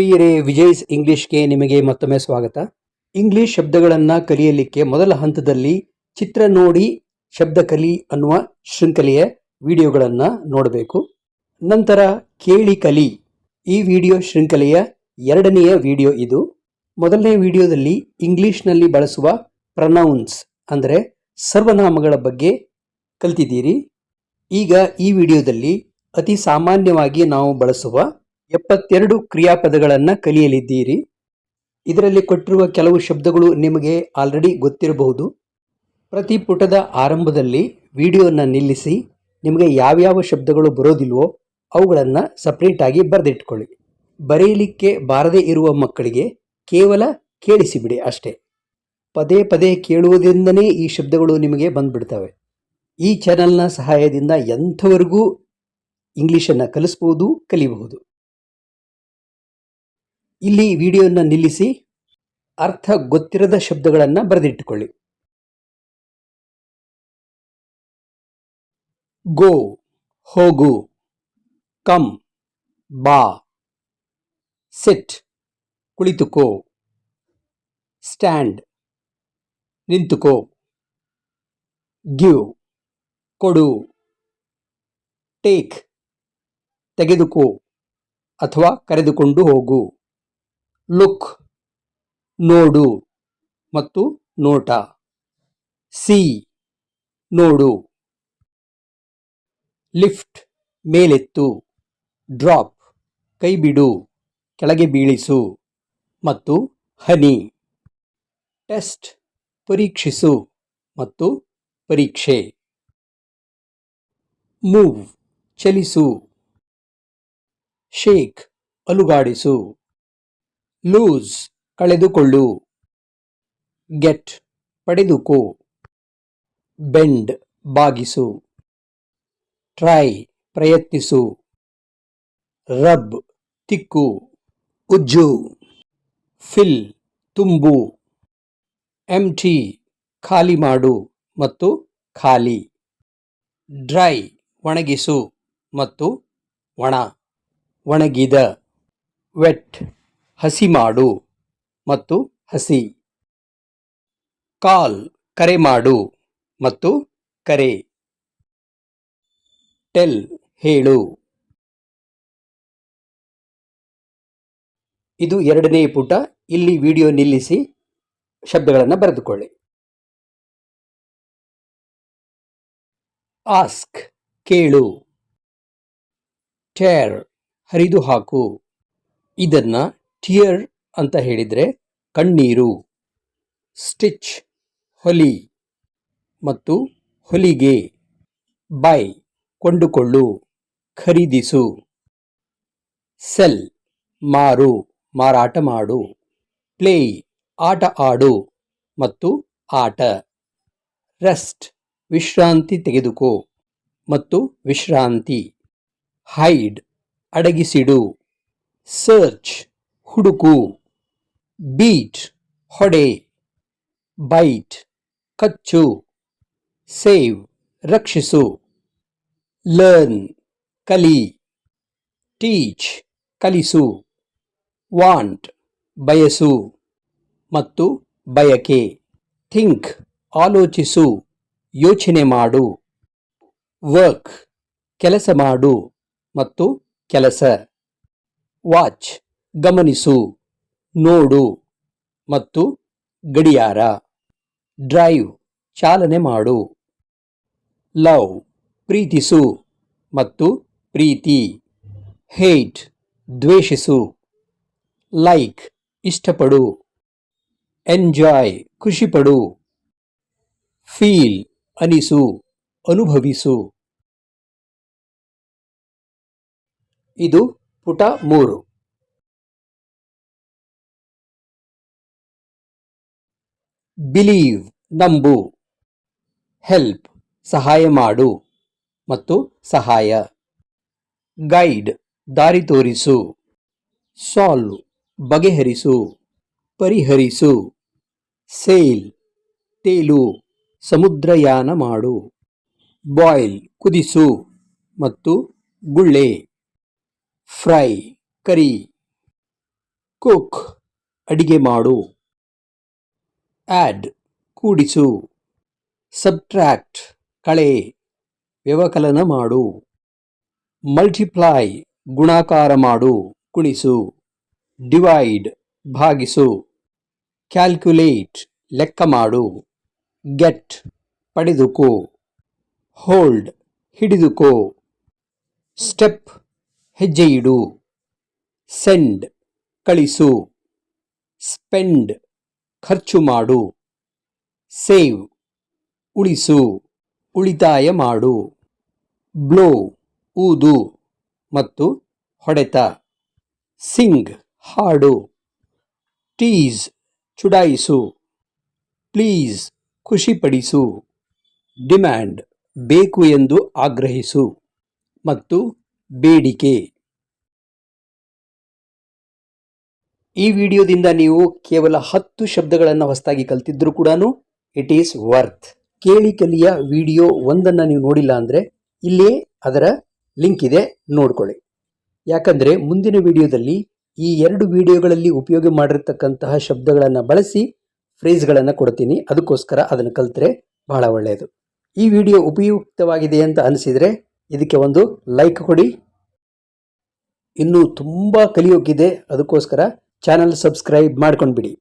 ಪ್ರಿಯರೇ ವಿಜಯ್ಸ್ ಇಂಗ್ಲಿಷ್ಗೆ ನಿಮಗೆ ಮತ್ತೊಮ್ಮೆ ಸ್ವಾಗತ. ಇಂಗ್ಲಿಷ್ ಶಬ್ದಗಳನ್ನು ಕಲಿಯಲಿಕ್ಕೆ ಮೊದಲ ಹಂತದಲ್ಲಿ ಚಿತ್ರ ನೋಡಿ ಶಬ್ದ ಕಲಿ ಅನ್ನುವ ಶೃಂಖಲೆಯ ವಿಡಿಯೋಗಳನ್ನು ನೋಡಬೇಕು. ನಂತರ ಕೇಳಿ ಕಲಿ. ಈ ವಿಡಿಯೋ ಶೃಂಖಲೆಯ ಎರಡನೆಯ ವಿಡಿಯೋ ಇದು. ಮೊದಲನೇ ವಿಡಿಯೋದಲ್ಲಿ ಇಂಗ್ಲಿಷ್ನಲ್ಲಿ ಬಳಸುವ ಪ್ರನೌನ್ಸ್ ಅಂದರೆ ಸರ್ವನಾಮಗಳ ಬಗ್ಗೆ ಕಲ್ತಿದ್ದೀರಿ. ಈಗ ಈ ವಿಡಿಯೋದಲ್ಲಿ ಅತಿ ಸಾಮಾನ್ಯವಾಗಿ ನಾವು ಬಳಸುವ ಎಪ್ಪತ್ತೆರಡು ಕ್ರಿಯಾಪದಗಳನ್ನು ಕಲಿಯಲಿದ್ದೀರಿ. ಇದರಲ್ಲಿ ಕೊಟ್ಟಿರುವ ಕೆಲವು ಶಬ್ದಗಳು ನಿಮಗೆ ಆಲ್ರೆಡಿ ಗೊತ್ತಿರಬಹುದು. ಪ್ರತಿ ಪುಟದ ಆರಂಭದಲ್ಲಿ ವಿಡಿಯೋನ ನಿಲ್ಲಿಸಿ, ನಿಮಗೆ ಯಾವ್ಯಾವ ಶಬ್ದಗಳು ಬರೋದಿಲ್ವೋ ಅವುಗಳನ್ನು ಸಪ್ರೇಟಾಗಿ ಬರೆದಿಟ್ಕೊಳ್ಳಿ. ಬರೆಯಲಿಕ್ಕೆ ಬಾರದೇ ಇರುವ ಮಕ್ಕಳಿಗೆ ಕೇವಲ ಕೇಳಿಸಿಬಿಡಿ ಅಷ್ಟೇ. ಪದೇ ಪದೇ ಕೇಳುವುದರಿಂದನೇ ಈ ಶಬ್ದಗಳು ನಿಮಗೆ ಬಂದ್ಬಿಡ್ತವೆ. ಈ ಚಾನಲ್ನ ಸಹಾಯದಿಂದ ಎಂಥವರೆಗೂ ಇಂಗ್ಲೀಷನ್ನು ಕಲಿಸ್ಬೋದು, ಕಲಿಬಹುದು. ಇಲ್ಲಿ ವಿಡಿಯೋನ ನಿಲ್ಲಿಸಿ ಅರ್ಥ ಗೊತ್ತಿರದ ಶಬ್ದಗಳನ್ನು ಬರೆದಿಟ್ಟುಕೊಳ್ಳಿ. ಗೋ, ಹೋಗು, ಕಮ್, ಬಾ, ಸಿಟ್, ಕುಳಿತುಕೋ, ಸ್ಟ್ಯಾಂಡ್, ನಿಂತುಕೋ, ಗಿವ್, ಕೊಡು, ಟೇಕ್, ತೆಗೆದುಕೋ ಅಥವಾ ಕರೆದುಕೊಂಡು ಹೋಗು. ಲುಕ್ ನೋಡು ಮತ್ತು ನೋಟ. ಸಿ ನೋಡು. ಲಿಫ್ಟ್ ಮೇಲೆತ್ತು. ಡ್ರಾಪ್ ಕೈಬಿಡು. ಕೆಳಗೆ ಬೀಳಿಸು ಮತ್ತು ಹನಿ. ಟೆಸ್ಟ್ ಪರೀಕ್ಷಿಸು ಮತ್ತು ಪರೀಕ್ಷೆ. ಮೂವ್ ಚಲಿಸು. ಶೇಕ್ ಅಲುಗಾಡಿಸು. ಲೂಸ್ ಕಳೆದುಕೊಳ್ಳು. ಗೆಟ್ ಪಡೆದುಕೊ. ಬೆಂಡ್ ಬಾಗಿಸು. ಟ್ರೈ ಪ್ರಯತ್ನಿಸು. ರಬ್ ತಿಕ್ಕು. ಉಜ್ಜು. ಫಿಲ್ ತುಂಬು. ಎಂಟಿ ಖಾಲಿ ಮಾಡು ಮತ್ತು ಖಾಲಿ. ಡ್ರೈ ಒಣಗಿಸು ಮತ್ತು ಒಣ. ಒಣಗಿದ. ವೆಟ್ ಹಸಿ ಮಾಡು ಮತ್ತು ಹಸಿ. ಕಾಲ್ ಕರೆ ಮಾಡು ಮತ್ತು ಕರೆ. ಟೆಲ್ ಹೇಳು. ಇದು ಎರಡನೇ ಪುಟ. ಇಲ್ಲಿ ವಿಡಿಯೋ ನಿಲ್ಲಿಸಿ ಶಬ್ದಗಳನ್ನು ಬರೆದುಕೊಳ್ಳಿ. ಆಸ್ಕ್ ಕೇಳು. ಚೇರ್ ಹರಿದು ಹಾಕು ಇದನ್ನ ಟಿಯರ್ ಅಂತ ಹೇಳಿದರೆ ಕಣ್ಣೀರು ಸ್ಟಿಚ್ ಹೊಲಿ ಮತ್ತು ಹೊಲಿಗೆ ಬೈ ಕೊಂಡುಕೊಳ್ಳು, ಖರೀದಿಸು ಸೆಲ್ ಮಾರು, ಮಾರಾಟ ಮಾಡು ಪ್ಲೇ ಆಟ ಆಡು ಮತ್ತು ಆಟ ರೆಸ್ಟ್ ವಿಶ್ರಾಂತಿ ತೆಗೆದುಕೋ ಮತ್ತು ವಿಶ್ರಾಂತಿ ಹೈಡ್ ಅಡಗಿಸಿಡು ಸರ್ಚ್ ಹುಡುಕು. ಬೀಟ್, ಹೊಡೆ. ಬೈಟ್, ಕಚ್ಚು. ಸೇವ್, ರಕ್ಷಿಸು. ಲರ್ನ್, ಕಲಿ. ಟೀಚ್, ಕಲಿಸು. ವಾಂಟ್, ಬಯಸು. ಮತ್ತು ಬಯಕೆ. ಥಿಂಕ್, ಆಲೋಚಿಸು. ಯೋಚನೆ ಮಾಡು. ವರ್ಕ್, ಕೆಲಸ ಮಾಡು. ಮತ್ತು ಕೆಲಸ. ವಾಚ್ ಗಮನಿಸು, ನೋಡು ಮತ್ತು ಗಡಿಯಾರ. ಡ್ರೈವ್, ಚಾಲನೆ ಮಾಡು. ಲವ್, ಪ್ರೀತಿಸು ಮತ್ತು ಪ್ರೀತಿ. ಹೇಟ್, ದ್ವೇಷಿಸು. ಲೈಕ್, ಇಷ್ಟಪಡು. ಎಂಜಾಯ್, ಖುಷಿಪಡು. ಫೀಲ್, ಅನಿಸು, ಅನುಭವಿಸು. ಇದು ಪುಟ ಮೂರು. ಬಿಲೀವ್, ನಂಬು, ಹೆಲ್ಪ್, ಸಹಾಯ ಮಾಡು ಮತ್ತು ಸಹಾಯ. ಗೈಡ್, ದಾರಿ ತೋರಿಸು. ಸಾಲ್ವ್, ಬಗೆಹರಿಸು, ಪರಿಹರಿಸು. ಸೇಲ್, ತೇಲು, ಸಮುದ್ರಯಾನ ಮಾಡು. ಬಾಯ್ಲ್, ಕುದಿಸು ಮತ್ತು ಗುಳ್ಳೆ. ಫ್ರೈ, ಕರಿ. ಕುಕ್, ಅಡಿಗೆ ಮಾಡು. ಆಡ್ ಕೂಡಿಸು. ಸಬ್ಟ್ರ್ಯಾಕ್ಟ್ ಕಳೆ. ವ್ಯವಕಲನ ಮಾಡು. ಮಲ್ಟಿಪ್ಲೈ ಗುಣಾಕಾರ ಮಾಡು. ಕುಣಿಸು. ಡಿವೈಡ್ ಭಾಗಿಸು. ಕ್ಯಾಲ್ಕ್ಯುಲೇಟ್ ಲೆಕ್ಕ ಮಾಡು. ಗೆಟ್ ಪಡೆದುಕೋ. ಹೋಲ್ಡ್ ಹಿಡಿದುಕೋ. ಸ್ಟೆಪ್ ಹೆಜ್ಜೆಯಿಡು. ಸೆಂಡ್ ಕಳಿಸು. ಸ್ಪೆಂಡ್ ಖರ್ಚು ಮಾಡು. ಸೇವ್. ಉಳಿಸು. ಉಳಿತಾಯ ಮಾಡು. ಬ್ಲೋ. ಊದು. ಮತ್ತು ಹೊಡೆತ. ಸಿಂಗ್. ಹಾಡು. ಟೀಸ್. ಚುಡಾಯಿಸು. ಪ್ಲೀಸ್. ಖುಷಿಪಡಿಸು. ಡಿಮ್ಯಾಂಡ್. ಬೇಕು ಎಂದು ಆಗ್ರಹಿಸು. ಮತ್ತು ಬೇಡಿಕೆ. ಈ ವಿಡಿಯೋದಿಂದ ನೀವು ಕೇವಲ ಹತ್ತು ಶಬ್ದಗಳನ್ನು ಹೊಸದಾಗಿ ಕಲ್ತಿದ್ರೂ ಕೂಡ ಇಟ್ ಈಸ್ ವರ್ತ್ ಕೇಳಿ ಕಲಿಯ ವಿಡಿಯೋ ಒಂದನ್ನು ನೀವು ನೋಡಿಲ್ಲ ಅಂದರೆ ಇಲ್ಲೇ ಅದರ ಲಿಂಕ್ ಇದೆ, ನೋಡ್ಕೊಳ್ಳಿ. ಯಾಕಂದರೆ ಮುಂದಿನ ವಿಡಿಯೋದಲ್ಲಿ ಈ ಎರಡು ವಿಡಿಯೋಗಳಲ್ಲಿ ಉಪಯೋಗ ಮಾಡಿರ್ತಕ್ಕಂತಹ ಶಬ್ದಗಳನ್ನು ಬಳಸಿ ಫ್ರೇಸ್ಗಳನ್ನು ಕೊಡ್ತೀನಿ. ಅದಕ್ಕೋಸ್ಕರ ಅದನ್ನು ಕಲ್ತರೆ ಬಹಳ ಒಳ್ಳೆಯದು ಈ ವಿಡಿಯೋ ಉಪಯುಕ್ತವಾಗಿದೆ ಅಂತ ಅನಿಸಿದರೆ ಇದಕ್ಕೆ ಒಂದು ಲೈಕ್ ಕೊಡಿ. ಇನ್ನೂ ತುಂಬ ಕಲಿಯೋಕ್ಕಿದೆ ಅದಕ್ಕೋಸ್ಕರ ಚಾನಲ್ ಸಬ್ಸ್ಕ್ರೈಬ್ ಮಾಡ್ಕೊಂಡ್ಬಿಡಿ.